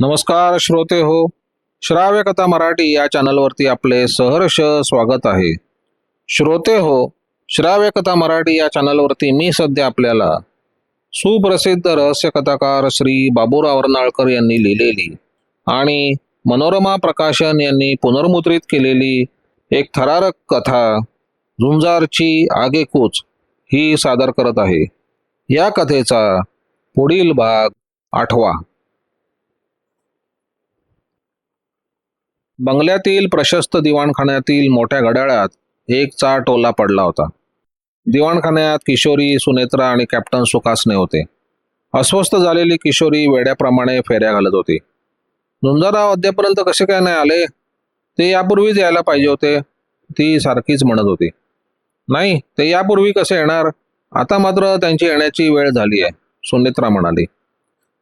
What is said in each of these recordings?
नमस्कार श्रोते हो श्राव्य कथा मराठी या चॅनलवरती आपले सहर्ष स्वागत आहे. श्रोते हो श्राव्य कथा मराठी या चॅनलवरती मी सध्या आपल्याला सुप्रसिद्ध रहस्य कथाकार श्री बाबूराव अर्नाळकर यांनी लिहिलेली आणि मनोरमा प्रकाशन यांनी पुनर्मुद्रित केलेली एक थरारक कथा झुंजारची आगेकूच ही सादर करत आहे. या कथेचा पुढील भाग आठवा. बंगल्यातील प्रशस्त दिवाणखान्यातील मोठ्या घड्याळात एक चा टोला पडला होता. दिवाणखान्यात किशोरी सुनेत्रा आणि कॅप्टन सुकासने होते. अस्वस्थ झालेली किशोरी वेड्याप्रमाणे फेऱ्या घालत होती. झुंजाराव अद्यापर्यंत कसे काय नाही आले? ते यापूर्वीच यायला पाहिजे होते ती सारखीच म्हणत होती. नाही ते यापूर्वी कसे येणार? आता मात्र त्यांची येण्याची वेळ झाली आहे सुनेत्रा म्हणाली.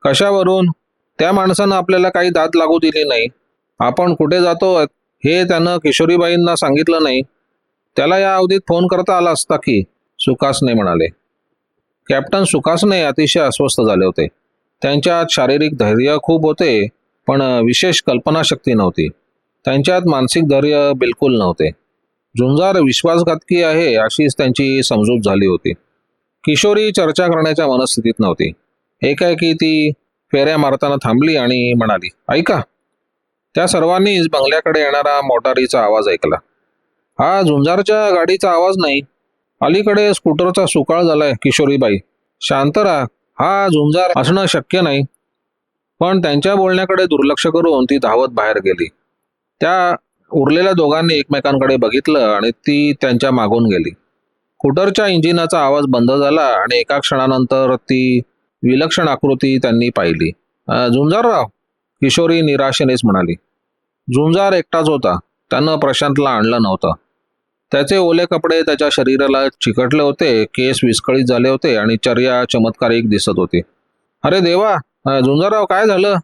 कशावरून? त्या माणसानं आपल्याला काही दाद लागू दिली नाही. आपण कुठे जातो हे त्यानं किशोरीबाईंना सांगितलं नाही. त्याला या अवधीत फोन करता आला असता की सुकासने म्हणाले कॅप्टन सुकासने अतिशय अस्वस्थ झाले होते. त्यांच्यात शारीरिक धैर्य खूप होते पण विशेष कल्पनाशक्ती नव्हती. त्यांच्यात मानसिक धैर्य बिलकुल नव्हते. झुंजार विश्वासघातकी आहे अशीच त्यांची समजूत झाली होती. किशोरी चर्चा करण्याच्या मनस्थितीत नव्हती. एकाएकी ती फेऱ्या मारताना थांबली आणि म्हणाली ऐका त्या सर्वांनीच बंगल्याकडे येणारा मोटारीचा आवाज ऐकला. हा झुंजारच्या गाडीचा आवाज नाही. अलीकडे स्कूटरचा सुकाळ झालाय किशोरीबाई. शांत राहा. हा झुंजार असणं शक्य नाही. पण त्यांच्या बोलण्याकडे दुर्लक्ष करून ती धावत बाहेर गेली. त्या उरलेल्या दोघांनी एकमेकांकडे बघितलं आणि ती त्यांच्या मागून गेली. स्कूटरच्या इंजिनाचा आवाज बंद झाला आणि एका क्षणानंतर ती विलक्षण आकृती त्यांनी पाहिली. झुंजारराव किशोरी निराशेनेच म्हणाली झुंजार एकटाच होता. त्यानं प्रशांतला आणलं नव्हतं. त्याचे ओले कपडे त्याच्या शरीराला चिकटले होते केस विस्कळीत झाले होते आणि चर्या चमत्कारिक दिसत होती. अरे देवा झुंजाराव झुंजारराव काय झालं?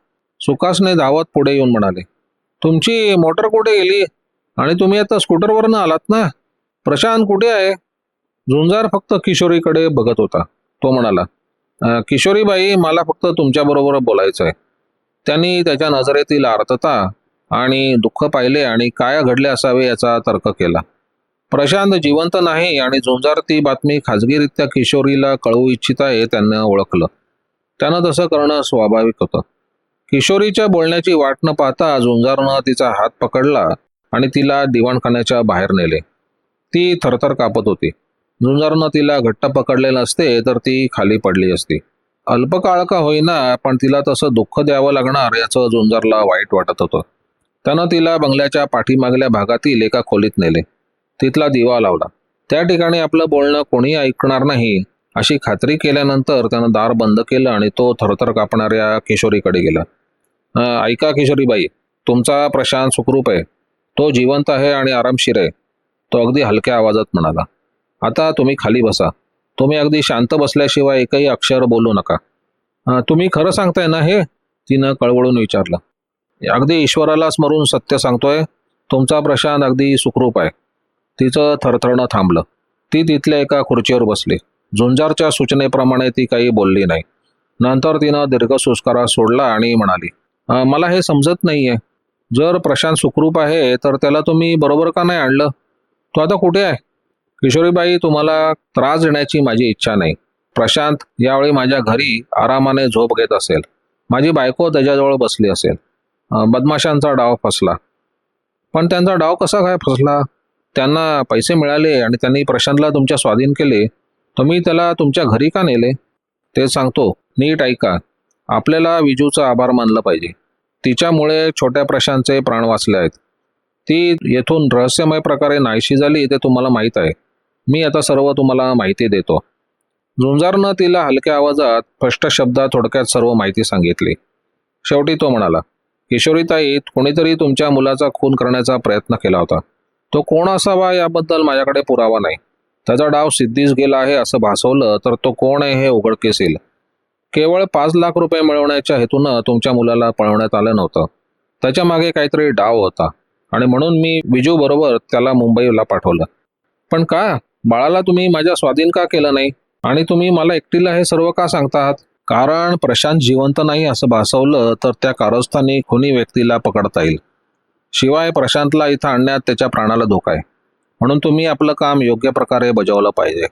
सुकासने धावत पुढे येऊन म्हणाले तुमची मोटर कुठे गेली? आणि तुम्ही आता स्कूटरवरनं आलात ना? प्रशांत कुठे आहे? झुंजार फक्त किशोरीकडे बघत होता. तो म्हणाला किशोरीबाई मला फक्त तुमच्याबरोबर बोलायचं आहे त्यांनी त्याच्या नजरेतील आर्तता आणि दुःख पाहिले आणि काय घडले असावे याचा तर्क केला. प्रशांत जिवंत नाही आणि झुंजार ती बातमी खाजगीरित्या किशोरीला कळवू इच्छित आहे त्यांना ओळखलं. त्यानं तसं करणं स्वाभाविक होतं. किशोरीच्या बोलण्याची वाट न पाहता झुंजारनं तिचा हात पकडला आणि तिला दिवाणखान्याच्या बाहेर नेले. ती थरथर कापत होती. झुंजारनं तिला घट्ट पकडले नसते तर ती खाली पडली असती. अल्पकाळ का होईना पण तिला तसं दुःख द्यावं लागणार याचं झुंजारला वाईट वाटत होतं. त्यानं तिला बंगल्याच्या पाठीमागल्या भागातील एका खोलीत नेले. तिथला दिवा लावला. त्या ठिकाणी आपलं बोलणं कोणी ऐकणार नाही अशी खात्री केल्यानंतर त्यानं दार बंद केलं आणि तो थरथर कापणाऱ्या किशोरीकडे गेला. ऐका किशोरीबाई तुमचा प्रशांत सुखरूप आहे. तो जिवंत आहे आणि आरामशीर आहे. तो अगदी हलक्या आवाजात म्हणाला. आता तुम्ही खाली बसा. तुम्ही अगदी शांत बसल्याशिवाय एकही अक्षर बोलू नका. तुम्ही खरं सांगताय ना हे? तिनं कळवळून विचारलं. अगदी ईश्वराला स्मरून सत्य सांगतोय तुमचा प्रशांत अगदी सुखरूप आहे. तिचं थरथरणं थांबलं. ती तिथल्या एका खुर्चीवर बसली. झुंजारच्या सूचनेप्रमाणे ती काही बोलली नाही. नंतर तिनं दीर्घ सुस्कारा सोडला आणि म्हणाली मला हे समजत नाहीये. जर प्रशांत सुखरूप आहे तर त्याला तुम्ही बरोबर का नाही आणलं? तो आता कुठे आहे? किशोरीबाई तुम्हाला त्रास देण्याची माझी इच्छा नाही. प्रशांत यावेळी माझ्या घरी आरामाने झोप घेत असेल. माझी बायको त्याच्याजवळ बसली असेल. बदमाशांचा डाव फसला. पण त्यांचा डाव कसा काय फसला? त्यांना पैसे मिळाले आणि त्यांनी प्रशांतला तुमच्या स्वाधीन केले. तुम्ही त्याला तुमच्या घरी का नेले? ते सांगतो नीट ऐका. आपल्याला विजूचा आभार मानलं पाहिजे. तिच्यामुळे छोट्या प्रशांतचे प्राण वाचले आहेत. ती येथून रहस्यमय प्रकारे नाहीशी झाली ते तुम्हाला माहीत आहे. मी आता सर्व तुम्हाला माहिती देतो. झुंजारनं तिला हलक्या आवाजात स्पष्ट शब्दात थोडक्यात सर्व माहिती सांगितली. शेवटी तो म्हणाला किशोरीताई कोणीतरी तुमच्या मुलाचा खून करण्याचा प्रयत्न केला होता. तो कोण असावा याबद्दल माझ्याकडे पुरावा नाही. त्याचा डाव सिद्धीस गेला आहे असं भासवलं तर तो कोण आहे हे उघडकीस येईल. केवळ पाच लाख रुपये मिळवण्याच्या हेतूनं तुमच्या मुलाला पळवण्यात आलं नव्हतं. त्याच्यामागे काहीतरी डाव होता आणि म्हणून मी विजू बरोबर त्याला मुंबईला पाठवलं. पण का? बाळाला तुम्ही माझ्या स्वाधीन का केलं नाही? आणि तुम्ही मला एकटीला हे सर्व का सांगता आहात कारण प्रशांत जिवंत नाही असं भासवलं तर त्या कारस्थानी खुनी व्यक्तीला पकडता येईल. शिवाय प्रशांतला इथं आणण्यात त्याच्या प्राणाला धोका आहे. म्हणून तुम्ही आपलं काम योग्य प्रकारे बजावलं पाहिजे.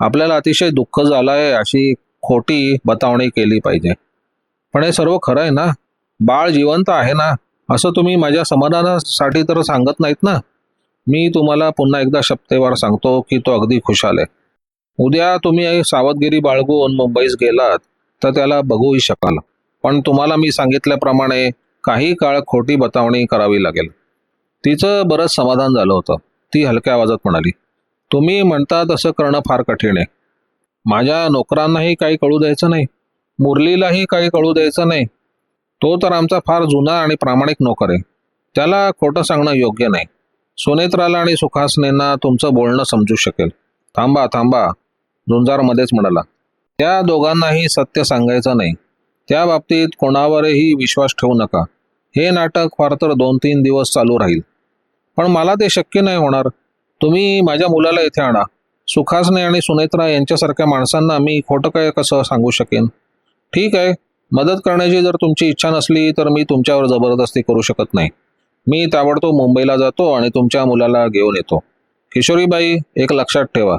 आपल्याला अतिशय दुःख झालं आहे अशी खोटी बतावणी केली पाहिजे. पण हे सर्व खरं आहे ना? बाळ जिवंत आहे ना? असं तुम्ही माझ्या समाधानासाठी तर सांगत नाहीत ना? मी तुम्हाला पुन्हा एकदा शपथेवार सांगतो की तो अगदी खुशाल आहे. उद्या तुम्ही सावधगिरी बाळगून मुंबईस गेलात तर त्याला बघूही शकाल. पण तुम्हाला मी सांगितल्याप्रमाणे काही काळ खोटी बतावणी करावी लागेल. तिचं बरंच समाधान झालं होतं. ती हलक्या आवाजात म्हणाली तुम्ही म्हणता तसं करणं फार कठीण आहे. माझ्या नोकरांनाही काही कळू द्यायचं नाही. मुरलीलाही काही कळू द्यायचं नाही. तो तर आमचा फार जुना आणि प्रामाणिक नोकर आहे. त्याला खोटं सांगणं योग्य नाही. सुनेत्राला आणि सुखासनेंना तुमचं बोलणं समजू शकेल. थांबा थांबा झुंजार मध्येच म्हणाला. त्या दोघांनाही सत्य सांगायचं नाही. त्या बाबतीत कोणावरही विश्वास ठेवू नका. हे नाटक फार तर दोन तीन दिवस चालू राहील. पण मला ते शक्य नाही होणार. तुम्ही माझ्या मुलाला इथे आणा. सुखासने आणि सुनेत्रा यांच्यासारख्या माणसांना मी खोटं काय कसं सांगू शकेन? ठीक आहे. मदत करण्याची जर तुमची इच्छा नसली तर मी तुमच्यावर जबरदस्ती करू शकत नाही. मी ताबडतोब मुंबईला जातो आणि तुमच्या मुलाला घेऊन येतो. किशोरीबाई एक लक्षात ठेवा.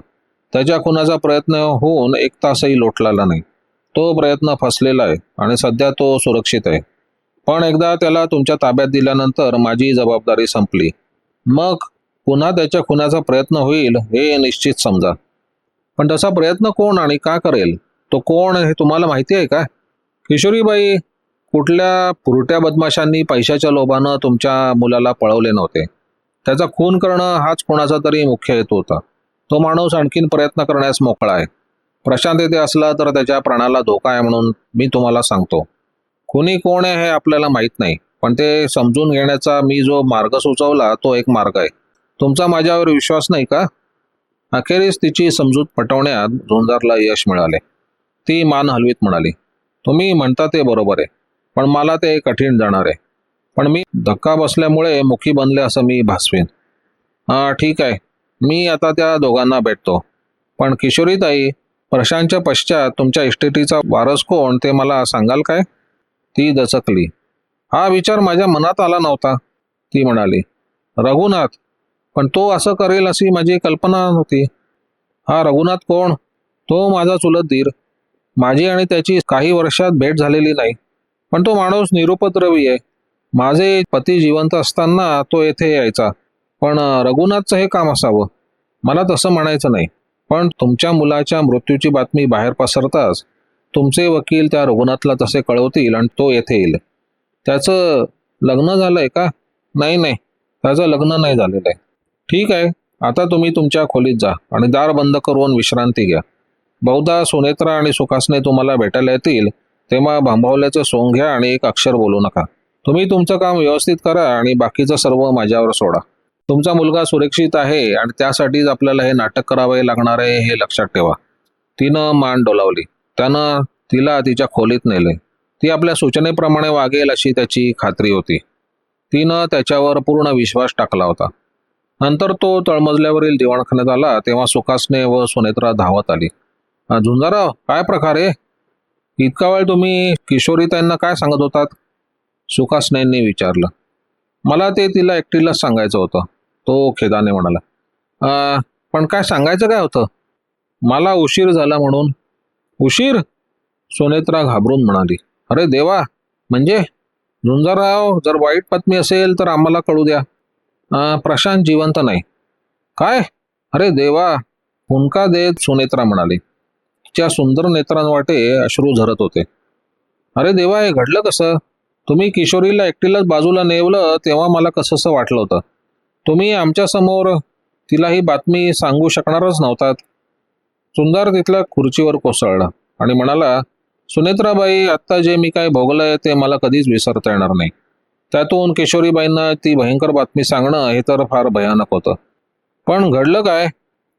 त्याच्या खुनाचा प्रयत्न होऊन एक तासही लोटलेला नाही. तो प्रयत्न फसलेला आहे आणि सध्या तो सुरक्षित आहे. पण एकदा त्याला तुमच्या ताब्यात दिल्यानंतर माझी जबाबदारी संपली. मग पुन्हा त्याच्या खुनाचा प्रयत्न होईल हे निश्चित समजा. पण तसा प्रयत्न कोण आणि का करेल? तो कोण हे तुम्हाला माहिती आहे का? किशोरीबाई कुठल्या पुरट्या बदमाशांनी पैशाच्या लोभानं तुमच्या मुलाला पळवले नव्हते? त्याचा खून करणं हाच कोणाचा तरी मुख्य हेतू होता. तो माणूस आणखीन प्रयत्न करण्यास मोकळा आहे. प्रशांत येथे असला तर त्याच्या प्राणाला धोका आहे म्हणून मी तुम्हाला सांगतो. खुनी कोण आहे हे आपल्याला माहीत नाही पण ते समजून घेण्याचा मी जो मार्ग सुचवला तो एक मार्ग आहे. तुमचा माझ्यावर विश्वास नाही का? अखेरीस तिची समजूत पटवण्यात झुंजारला यश मिळाले. ती मान हलवीत म्हणाली तुम्ही म्हणता ते बरोबर आहे. पण मला ते कठीण जाणार आहे. पण मी धक्का बसल्यामुळे मुखी बनले असं मी भासवीन. हां ठीक आहे. मी आता त्या दोघांना भेटतो. पण किशोरीताई प्रशांतच्या पश्चात तुमच्या इस्टेटीचा वारस कोण ते मला सांगाल काय? ती दचकली. हा विचार माझ्या मनात आला नव्हता. ती म्हणाली रघुनाथ पण तो असं करेल अशी माझी कल्पना नव्हती. हा रघुनाथ कोण? तो माझा चुलत धीर. माझी आणि त्याची काही वर्षात भेट झालेली नाही. पण तो माणूस निरुपद्रवी आहे. माझे पती जिवंत असताना तो येथे यायचा. पण रघुनाथचं हे काम असावं. मला तसं म्हणायचं नाही. पण तुमच्या मुलाच्या मृत्यूची बातमी बाहेर पसरताच तुमचे वकील त्या रघुनाथला तसे कळवतील आणि तो येथे येईल. त्याचं लग्न झालंय का? नाही नाही. त्याचं लग्न नाही झालेलं आहे. ठीक आहे. आता तुम्ही तुमच्या खोलीत जा आणि दार बंद करून विश्रांती घ्या. बहुधा सुनेत्रा आणि सुखासने तुम्हाला भेटायला येतील. तेव्हा भांबावल्याचं सोंग घ्या आणि एक अक्षर बोलू नका. तुम्ही तुमचं काम व्यवस्थित करा आणि बाकीचं सर्व माझ्यावर सोडा. तुमचा मुलगा सुरक्षित आहे आणि त्यासाठीच आपल्याला हे नाटक करावे लागणार आहे हे लक्षात ठेवा. तिनं मान डोलावली. त्यानं तिला तिच्या खोलीत नेले. ती आपल्या सूचनेप्रमाणे वागेल अशी त्याची खात्री होती. तिनं त्याच्यावर पूर्ण विश्वास टाकला होता. नंतर तो तळमजल्यावरील दिवाणखान्यात आला तेव्हा सुखासने व सुनेत्रा धावत आली. झुंजाराव काय प्रकारे इतका वेळ तुम्ही किशोरीताईंना काय सांगत होतात? सुखासनेंनी विचारलं. मला ते तिला एकटीलाच सांगायचं होतं. तो खेदाने म्हणाला पण काय सांगायचं काय होतं? मला उशीर झाला म्हणून. उशीर? सुनेत्रा घाबरून म्हणाली. अरे देवा म्हणजे? झुंजाराव जर वाईट पत्नी असेल तर आम्हाला कळू द्या. प्रशांत जिवंत नाही. काय? अरे देवा हुंका देत सुनेत्रा म्हणाली. च्या सुंदर नेत्रांवाटे अश्रू झरत होते. अरे देवा हे घडलं कसं? तुम्ही किशोरीला एकटीलाच बाजूला नेवलं तेव्हा मला कसंसं वाटलं होतं? तुम्ही आमच्यासमोर तिला ही बातमी सांगू शकणारच नव्हतात. सुंदर तिथल्या खुर्चीवर कोसळला आणि म्हणाला सुनेत्राबाई आत्ता जे मी काय भोगलंय ते मला कधीच विसरता येणार नाही. त्यातून किशोरीबाईंना ती भयंकर बातमी सांगणं हे तर फार भयानक होतं. पण घडलं काय?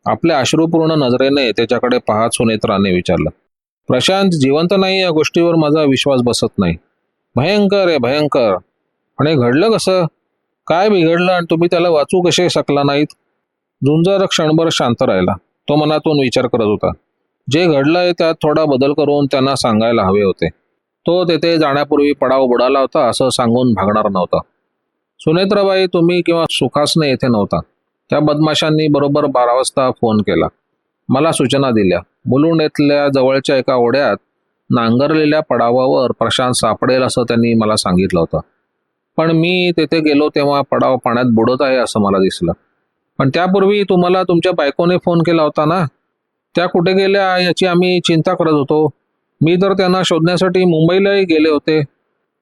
आपल्या अश्रूपूर्ण नजरेने त्याच्याकडे पाहत सुनेत्राने विचारलं प्रशांत जिवंत नाही या गोष्टीवर माझा विश्वास बसत नाही. भयंकर आहे भयंकर. आणि घडलं कसं? काय बिघडलं आणि तुम्ही त्याला वाचू कसे शकला नाहीत? झुंजार क्षणभर शांत राहिला. तो मनातून विचार करत होता. जे घडलंय त्यात थोडा बदल करून त्यांना सांगायला हवे होते. तो तेथे जाण्यापूर्वी पडाव बुडाला होता असं सांगून भागणार नव्हता. सुनेत्राबाई तुम्ही किंवा सुखासने येथे नव्हता. त्या बदमाशांनी बरोबर बारा वाजता फोन केला. मला सूचना दिल्या. मुलुंड येथल्या जवळच्या एका ओढ्यात नांगरलेल्या पडावावर प्रशांत सापडेल असं त्यांनी मला सांगितलं होतं. पण मी तेथे गेलो तेव्हा पडाव पाण्यात बुडत आहे असं मला दिसलं. पण त्यापूर्वी तुम्हाला तुमच्या बायकोने फोन केला होता ना? त्या कुठे गेल्या याची आम्ही चिंता करत होतो. मी तर त्यांना शोधण्यासाठी मुंबईलाही गेले होते.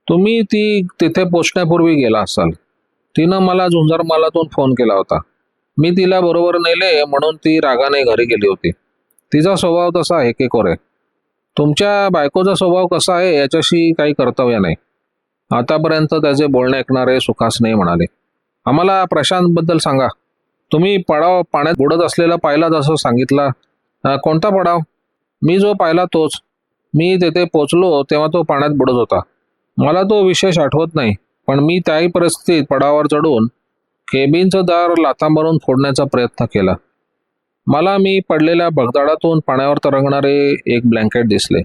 तुम्ही ती तिथे पोचण्यापूर्वी गेला असाल. तिनं मला झुंजारमालातून फोन केला होता. मी तिला बरोबर नेले म्हणून ती रागाने घरी गेली होती. तिचा स्वभाव तसा आहे केकोर आहे तुमच्या बायकोचा स्वभाव कसा आहे याच्याशी काही कर्तव्य नाही. आतापर्यंत त्याचे बोलणे ऐकणारे सुखासने म्हणाले. आम्हाला प्रशांतबद्दल सांगा. तुम्ही पडाव पाण्यात बुडत असलेला पाहिला जसं सांगितला कोणता पडाव? मी जो पाहिला तोच. मी तेथे पोचलो तेव्हा तो पाण्यात बुडत होता. मला तो विशेष आठवत नाही पण मी त्याही परिस्थितीत पडावावर चढून केबिनचं दार लाथा मारून फोडण्याचा प्रयत्न केला. मला मी पडलेल्या भगदाडातून पाण्यावर तरंगणारे एक ब्लँकेट दिसले.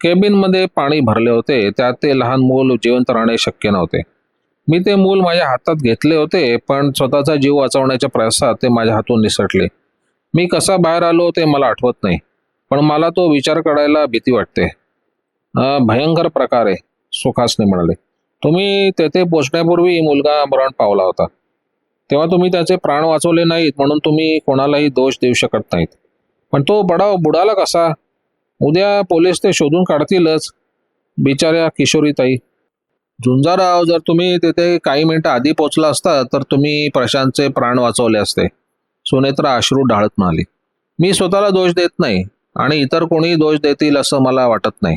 केबिनमध्ये पाणी भरले होते त्यात ते लहान मूल जिवंत राहणे शक्य नव्हते. मी ते मूल माझ्या हातात घेतले होते पण स्वतःचा जीव वाचवण्याच्या प्रयासात ते माझ्या हातून निसटले. मी कसा बाहेर आलो ते मला आठवत नाही पण मला तो विचार करायला भीती वाटते. भयंकर प्रकार आहे सुखासने म्हणाले. तुम्ही तेथे पोचण्यापूर्वी मुलगा मरण पावला होता. तेव्हा तुम्ही त्याचे प्राण वाचवले नाहीत म्हणून तुम्ही कोणालाही दोष देऊ शकत नाहीत. पण तो बडाव बुडाला कसा? उद्या पोलीस ते शोधून काढतीलच बिचाऱ्या किशोरीताई. झुंजाराव जर तुम्ही तिथे काही मिनिटं आधी पोचला असता तर तुम्ही प्रशांतचे प्राण वाचवले असते. सुनेत्रा अश्रू ढाळत म्हणाली. मी स्वतःला दोष देत नाही आणि इतर कोणी दोष देतील असं मला वाटत नाही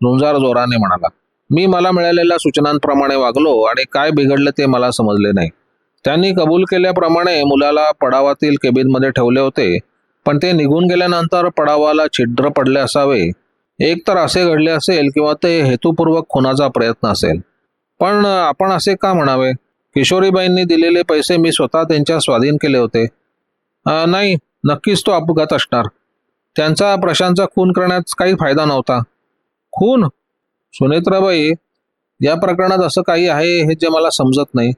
झुंजार जोराने म्हणाला. मी मला मिळालेल्या सूचनांप्रमाणे वागलो आणि काय बिघडलं ते मला समजले नाही. त्यांनी कबूल केल्याप्रमाणे मुलाला पडावातील केबिनमध्ये ठेवले होते पण ते निघून गेल्यानंतर पडावाला छिद्र पडले असावे. एक तर असे घडले असेल किंवा ते हेतुपूर्वक खुनाचा प्रयत्न असेल. पण आपण असे का म्हणावे? किशोरीबाईंनी दिलेले पैसे मी स्वतः त्यांच्या स्वाधीन केले होते. नाही नक्कीच तो अपघात असणार. त्यांचा प्रशांतचा खून करण्यात काही फायदा नव्हता. खून? सुनेत्राबाई या प्रकरणात असं काही आहे हे जे मला समजत नाही.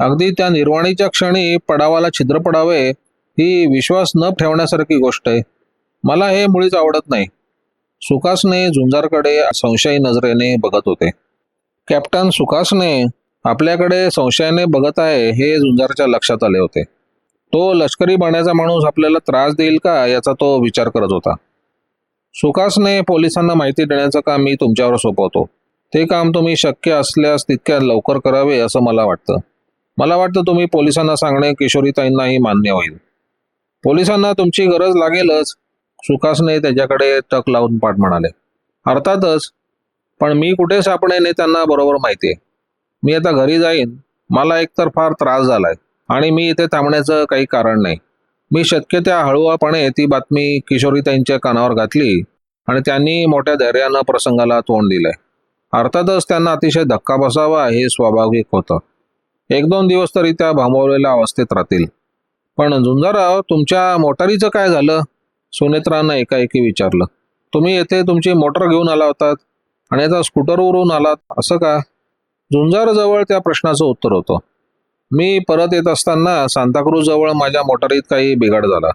अगदी त्या निर्वाणीच्या क्षणी पडावाला छिद्र पडावे ही विश्वास न ठेवण्यासारखी गोष्ट आहे. मला हे मुळीच आवडत नाही. सुकासने झुंजारकडे संशयी नजरेने बघत होते. कॅप्टन सुकासने आपल्याकडे संशयाने बघत आहे हे झुंजारच्या लक्षात आले होते. तो लष्करी बाण्याचा माणूस आपल्याला त्रास देईल का याचा तो विचार करत होता. सुकासने पोलिसांना माहिती देण्याचं काम मी तुमच्यावर सोपवतो. ते काम तुम्ही शक्य असल्यास तितक्या लवकर करावे असं मला वाटतं. मला वाटतं तुम्ही पोलिसांना सांगणे किशोरीताईंनाही मान्य होईल. पोलिसांना तुमची गरज लागेलच. सुकासने त्याच्याकडे टक लावून पाठ म्हणाले. अर्थातच पण मी कुठे सापडेन हे त्यांना बरोबर माहिती आहे मी आता घरी जाईन. मला एकतर फार त्रास झालाय आणि मी इथे थांबण्याचं काही कारण नाही. मी शक्य त्या हळुवापणे ती बातमी किशोरीताईंच्या कानावर घातली आणि त्यांनी मोठ्या धैर्यानं प्रसंगाला तोंड दिलंय. अर्थातच त्यांना अतिशय धक्का बसावा हे स्वाभाविक होतं. एक दोन दिवस तरी त्या भांबवलेल्या अवस्थेत राहतील. पण झुंजाराव तुमच्या मोटारीचं काय झालं? सुनेत्रानं एकाएकी विचारलं. तुम्ही येथे तुमची मोटर घेऊन आला होतात आणि आता स्कूटरवरून आलात असं का? झुंजारजवळ त्या प्रश्नाचं उत्तर होतं. मी परत येत असताना सांताक्रूज जवळ माझ्या मोटारीत काही बिघाड झाला.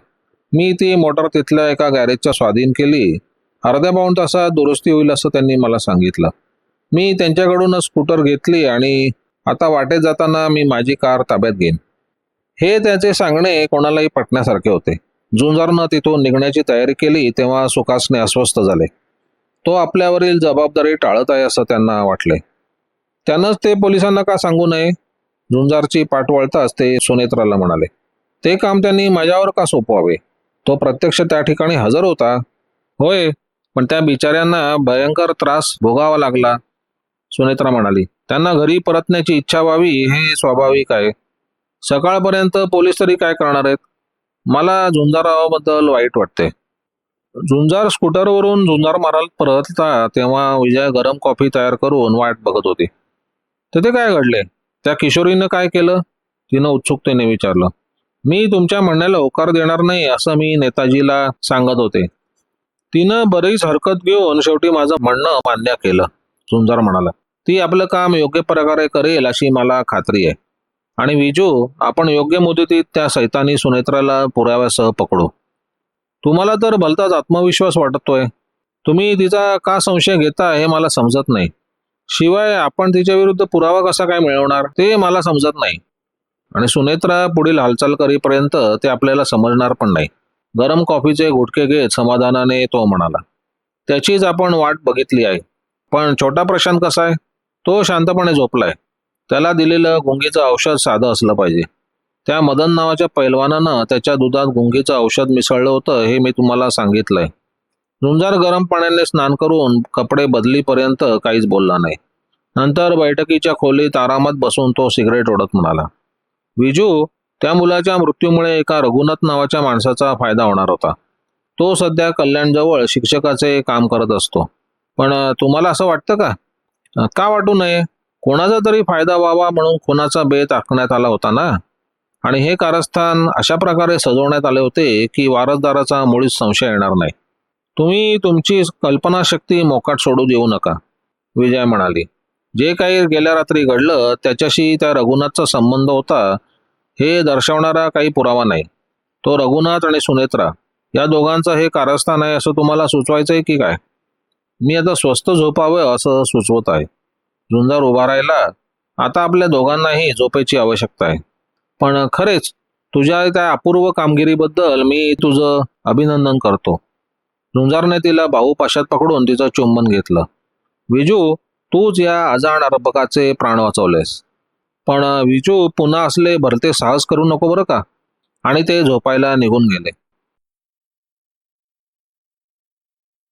मी ती मोटर तिथल्या एका गॅरेजच्या स्वाधीन केली. अर्ध्या पाऊण तासात दुरुस्ती होईल असं त्यांनी मला सांगितलं. मी त्यांच्याकडूनच स्कूटर घेतली आणि आता वाटेत जाताना मी माझी कार ताब्यात घेईन. हे त्याचे सांगणे कोणालाही पटण्यासारखे होते. झुंजारनं तिथून निघण्याची तयारी केली तेव्हा सुकासने अस्वस्थ झाले. तो आपल्यावरील जबाबदारी टाळत आहे असं त्यांना वाटले. त्यानंच ते पोलिसांना का सांगू नये? झुंजारची पाठ वळताच ते सुनेत्राला म्हणाले. ते काम त्यांनी माझ्यावर का सोपवावे? तो प्रत्यक्ष त्या ठिकाणी हजर होता. होय पण त्या बिचाऱ्यांना भयंकर त्रास भोगावा लागला. सुनेत्रा म्हणाली त्यांना घरी परतण्याची इच्छा व्हावी हे स्वाभाविक आहे. सकाळपर्यंत पोलीस तरी काय करणार आहेत? मला झुंजारावाबद्दल वाईट वाटते. झुंजार स्कूटरवरून झुंजार मारायला परतता तेव्हा विजय गरम कॉफी तयार करून वाट बघत होती. तिथे काय घडले? त्या किशोरीनं काय केलं? तिनं उत्सुकतेने विचारलं. मी तुमच्या म्हणण्याला होकार देणार नाही असं मी नेताजीला सांगत होते. तिनं बरीच हरकत घेऊन शेवटी माझं म्हणणं मान्य केलं झुंजार म्हणाला. ती आपलं काम योग्य प्रकारे करेल अशी मला खात्री आहे. आणि विजू आपण योग्य मुदतीत त्या सैतानी सुनेत्राला पुराव्यासह पकडू. तुम्हाला तर भलताच आत्मविश्वास वाटतोय. तुम्ही तिचा का संशय घेता हे मला समजत नाही. शिवाय आपण तिच्या विरुद्ध पुरावा कसा काय मिळवणार ते मला समजत नाही. आणि सुनेत्रा पुढील हालचाल करीपर्यंत ते आपल्याला समजणार पण नाही. गरम कॉफीचे गुटके घेत समाधानाने तो म्हणाला त्याचीच आपण वाट बघितली आहे. पण छोटा प्रशांत कसा आहे? तो शांतपणे झोपलाय. त्याला दिलेलं गुंगीचं औषध साधं असलं पाहिजे. त्या मदन नावाच्या पैलवानानं त्याच्या दुधात गुंगीचं औषध मिसळलं होतं हे मी तुम्हाला सांगितलंय. झुंजार गरम पाण्याने स्नान करून कपडे बदलीपर्यंत काहीच बोलला नाही. नंतर बैठकीच्या खोलीत आरामात बसून तो सिगरेट ओढत म्हणाला विजू त्या मुलाच्या मृत्यूमुळे एका रघुनाथ नावाच्या माणसाचा फायदा होणार होता. तो सध्या कल्याणजवळ शिक्षकाचे काम करत असतो. पण तुम्हाला असं वाटतं का? का वाटू नये? कोणाचा तरी फायदा व्हावा म्हणून खुनाचा बेत आखण्यात आला होता ना? आणि हे कारस्थान अशा प्रकारे सजवण्यात आले होते की वारसदाराचा मुळीच संशय येणार नाही. तुम्ही तुमची कल्पनाशक्ती मोकाट सोडू देऊ नका विजय म्हणाली. जे काही गेल्या रात्री घडलं त्याच्याशी त्या रघुनाथचा संबंध होता हे दर्शवणारा काही पुरावा नाही. तो रघुनाथ आणि सुनेत्रा या दोघांचं हे कारस्थान आहे असं तुम्हाला सुचवायचं आहे की काय? मी आता स्वस्त झोपावं असं सुचवत आहे. झुंजार उभा राहिला. आता आपल्या दोघांनाही झोपेची आवश्यकता आहे. पण खरेच तुझ्या त्या अपूर्व कामगिरीबद्दल मी तुझं अभिनंदन करतो. झुंजारने तिला भाऊ पाशात पकडून तिचं चुंबन घेतलं. विजू तूच या अजाण अर्भकाचे प्राण वाचवलेस. पण विजू पुन्हा असले भरते साहस करू नको बरं का? आणि ते झोपायला निघून गेले.